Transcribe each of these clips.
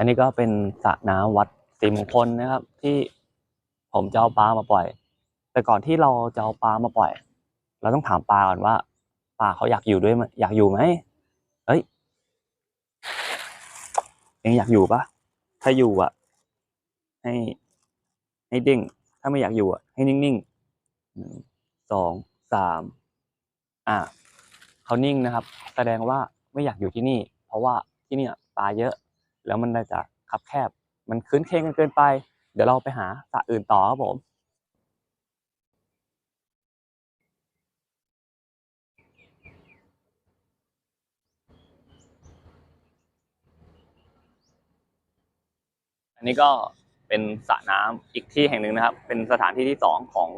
อันนี้ก็เป็นสระน้ำวัดศรีมงคลนะครับ ที่ผมจะเอาปลามาปล่อย แต่ก่อนที่เราจะเอาปลามาปล่อย เราต้องถามปลาก่อนว่าปลาเขาอยากอยู่ด้วยไหมอยากอยู่ไหมเฮ้ยเองอยากอยู่ปะถ้าอยู่อะ ให้ให้เด้งถ้าไม่อยากอยู่อะ ให้นิ่งๆหนึ่งสองสามอ่าเขานิ่งนะครับ แสดงว่าไม่อยากอยู่ที่นี่ เพราะว่าที่นี่ปลาเยอะ แล้วมันจะคับแคบ มันคืนเคงกันเกินไป เดี๋ยวเราไปหาสระอื่นต่อครับผมอันนี้ก็เป็นสระน้ำอีกที่แห่งหนึ่งนะครับ เป็นสถานที่ที่สองของ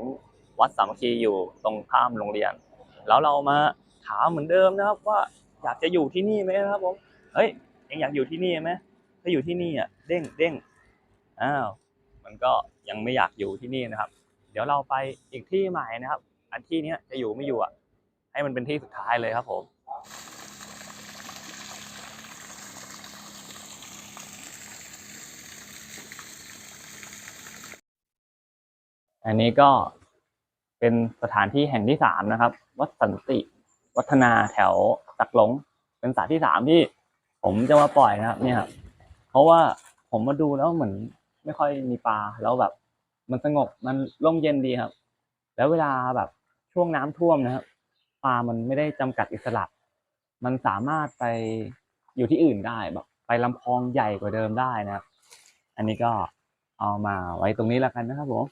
วัดสามัคคีอยู่ตรงข้ามโรงเรียน แล้วเรามาถามเหมือนเดิมนะครับว่าอยากจะอยู่ที่นี่ไหมนะครับผม เฮ้ยเองอยากอยู่ที่นี่ไหม ถ้าอยู่ที่นี่อะเด้งเด้งอ้าวมันก็ยังไม่อยากอยู่ที่นี่นะครับ เดี๋ยวเราไปอีกที่ใหม่นะครับ อันที่นี้จะอยู่ไม่อยู่อะ ให้มันเป็นที่สุดท้ายเลยครับผมอันนี้ก็เป็นสถานที่แห่งที่สามนะครับ วัดสันติ วัฒนาแถวตักหลง เป็นสถานที่สามที่ผมจะมาปล่อยนะครับ เนี่ยครับ เพราะว่าผมมาดูแล้วเหมือนไม่ค่อยมีปลาแล้วแบบ มันสงบมันร่มเย็นดีครับ แล้วเวลาแบบช่วงน้ำท่วมนะครับปลามันไม่ได้จำกัดอิสระ มันสามารถไปอยู่ที่อื่นได้แบบ ไปลำคลองใหญ่กว่าเดิมได้นะครับ อันนี้ก็เอามาไว้ตรงนี้แล้วกันนะครับผม